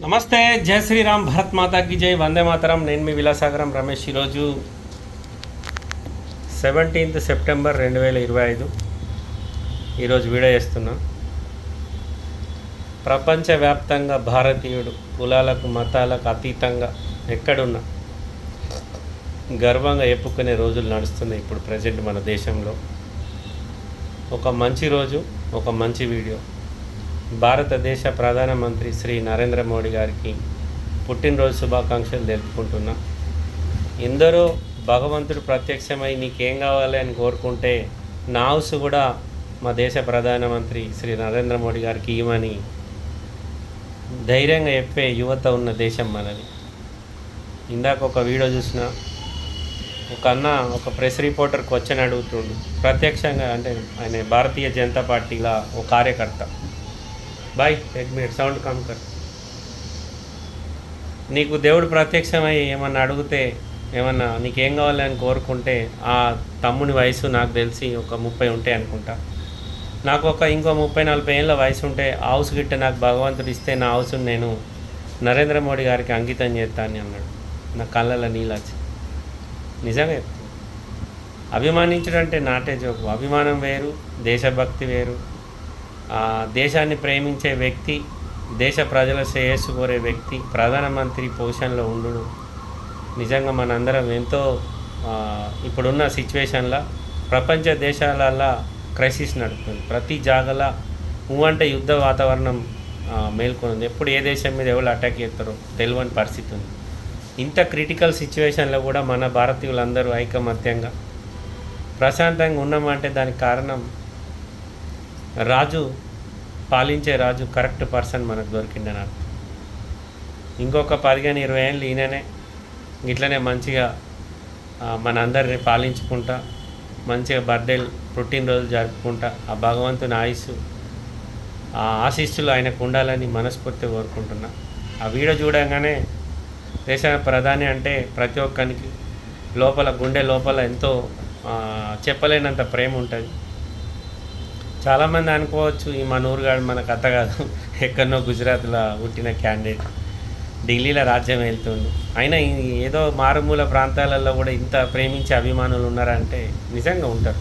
నమస్తే జై శ్రీరామ్ భరత్ మాతాకి జై వందే మాతరం. నేను మీ విలాసాగరం రమేష్. ఈరోజు సెవెంటీన్త్ సెప్టెంబర్ రెండు వేల ఇరవై ఐదు. ఈరోజు వీడియో చేస్తున్నా. ప్రపంచవ్యాప్తంగా భారతీయుడు కులాలకు మతాలకు అతీతంగా ఎక్కడున్నా గర్వంగా చెప్పుకునే రోజులు నడుస్తున్నాయి ఇప్పుడు ప్రజెంట్ మన దేశంలో. ఒక మంచి రోజు ఒక మంచి వీడియో. భారతదేశ ప్రధానమంత్రి శ్రీ నరేంద్ర మోడీ గారికి పుట్టినరోజు శుభాకాంక్షలు తెలుపుకుంటున్నా. ఎందరో భగవంతుడు ప్రత్యక్షమై నీకేం కావాలి అని కోరుకుంటే నా హౌస్ కూడా మా దేశ ప్రధానమంత్రి శ్రీ నరేంద్ర మోడీ గారికి ఇవ్వమని ధైర్యంగా చెప్పే యువత ఉన్న దేశం మనది. ఇందాక ఒక వీడియో చూసిన ఒక అన్న ఒక ప్రెస్ రిపోర్టర్ క్వశ్చన్ అడుగుతుండు. ప్రత్యక్షంగా అంటే ఆయన భారతీయ జనతా పార్టీల ఒక కార్యకర్త. బాయ్ ఎక్ మినిట్ సౌండ్ కమ్ కర్. నీకు దేవుడు ప్రత్యక్షమై ఏమన్నా అడిగితే ఏమన్నా నీకేం కావాలని కోరుకుంటే ఆ తమ్ముని వయసు నాకు తెలిసి ఒక ముప్పై ఉంటాయి అనుకుంటా. నాకు ఒక ఇంకో ముప్పై నలభై ఏళ్ళ వయసు ఉంటే హౌస్ గిట్ట నాకు భగవంతుడు ఇస్తే నా హౌస్ని నేను నరేంద్ర మోడీ గారికి అంకితం చేస్తాను అన్నాడు. నా కళ్ళలో నీళ్ళచ్చి నిజమే. నిజంగా చెప్తాను అభిమానించడం అంటే నాటే జోకు. అభిమానం వేరు దేశభక్తి వేరు దేశాన్ని ప్రేమించే వ్యక్తి దేశ ప్రజల శ్రేయస్సు కోరే వ్యక్తి ప్రధానమంత్రి పొజిషన్లో ఉండు నిజంగా మనందరం ఎంతో ఇప్పుడున్న సిచ్యువేషన్లో ప్రపంచ దేశాలల్లో క్రైసిస్ నడుపుతుంది. ప్రతి జాగలా అంటే యుద్ధ వాతావరణం మేల్కొని మేల్కొంది ఎప్పుడు ఏ దేశం మీద ఎవరు అటాక్ చేస్తారో తెలియని పరిస్థితి ఉంది. ఇంత క్రిటికల్ సిచ్యువేషన్లో కూడా మన భారతీయులందరూ ఐకమత్యంగా ప్రశాంతంగా ఉన్నామంటే దానికి కారణం రాజు పాలించే రాజు కరెక్ట్ పర్సన్ మనకు దొరికిండని అర్థం. ఇంకొక పదిహేను ఇరవై ఏళ్ళు ఈయననే. ఇట్లనే మంచిగా మన అందరిని పాలించుకుంటా మంచిగా బర్త్డేలు పుట్టినరోజు జరుపుకుంటా ఆ భగవంతుని ఆయుస్సు ఆ ఆశీస్సులు ఆయనకు ఉండాలని మనస్ఫూర్తి కోరుకుంటున్నా. ఆ వీడియో చూడగానే దేశ ప్రధాని అంటే ప్రతి ఒక్కరికి లోపల గుండె లోపల ఎంతో చెప్పలేనంత ప్రేమ ఉంటుంది. చాలామంది అనుకోవచ్చు ఈ మనూరు ఊరుగాడు మన కథ కాదు. ఎక్కడనో గుజరాత్లో పుట్టిన క్యాండిడేట్. ఢిల్లీలో రాజ్యం వెళ్తుండు. అయినా ఈ ఏదో మారుమూల ప్రాంతాలలో కూడా ఇంత ప్రేమించే అభిమానులు ఉన్నారంటే నిజంగా ఉంటారు.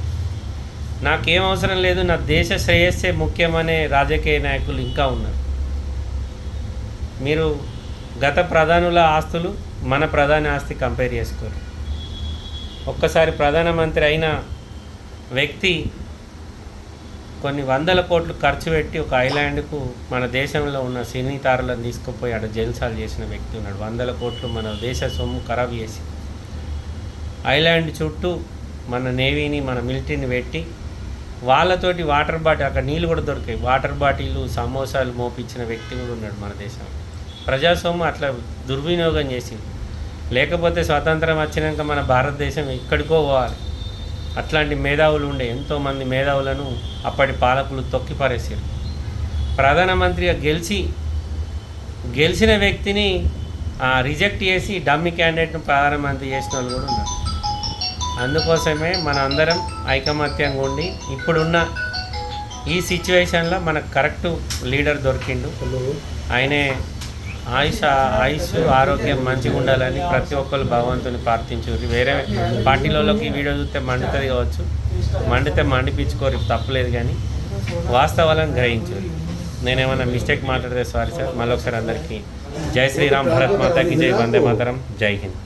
నాకేం అవసరం లేదు నా దేశ శ్రేయస్సే ముఖ్యమనే రాజకీయ నాయకులు ఇంకా ఉన్నారు. మీరు గత ప్రధానుల ఆస్తులు మన ప్రధాని ఆస్తి కంపేర్ చేసుకోరు. ఒక్కసారి ప్రధానమంత్రి అయిన వ్యక్తి కొన్ని వందల కోట్లు ఖర్చు పెట్టి ఒక ఐలాండ్కు మన దేశంలో ఉన్న సినీ తారలను తీసుకుపోయి అక్కడ జల్సాలు చేసిన వ్యక్తి ఉన్నాడు. వందల కోట్లు మన దేశ సొమ్ము ఖరాబ్ చేసి. ఐలాండ్ చుట్టూ మన నేవీని మన మిలిటరీని పెట్టి వాళ్ళతోటి వాటర్ బాటిల్ అక్కడ నీళ్ళు కూడా దొరికాయి. వాటర్ బాటిల్ సమోసాలు మోపించిన వ్యక్తి కూడా ఉన్నాడు మన దేశంలో. ప్రజాస్వామ్యం అట్లా దుర్వినియోగం చేసింది. లేకపోతే స్వాతంత్రం వచ్చినాక మన భారతదేశం ఎక్కడికో పోవాలి. అట్లాంటి మేధావులు ఉండే ఎంతోమంది మేధావులను అప్పటి పాలకులు తొక్కి పారేసారు ప్రధానమంత్రిగా గెలిచి గెలిచిన వ్యక్తిని రిజెక్ట్ చేసి డమ్మి క్యాండిడేట్ను ప్రధానమంత్రి చేసిన వాళ్ళు కూడా ఉన్నారు. అందుకోసమే మన అందరం ఐకమత్యంగా ఉండి ఇప్పుడున్న ఈ సిచ్యువేషన్లో మనకు కరెక్ట్ లీడర్ దొరికిండు. ఆయనే ఆయుష ఆయుష్ ఆరోగ్యం మంచిగా ఉండాలని ప్రతి ఒక్కరు భగవంతుని ప్రార్థించారు వేరే పార్టీలలోకి వీడియో చూస్తే మండుతుంది కావచ్చు. మండితే మండిపించుకోరు తప్పలేదు కానీ వాస్తవాలను గ్రహించారు నేనేమన్నా మిస్టేక్ మాట్లాడితే సారీ సార్. మళ్ళీ ఒకసారి అందరికీ జై శ్రీరామ్ భరత్ మాతాకి జై వందే మాతరం జై హింద్.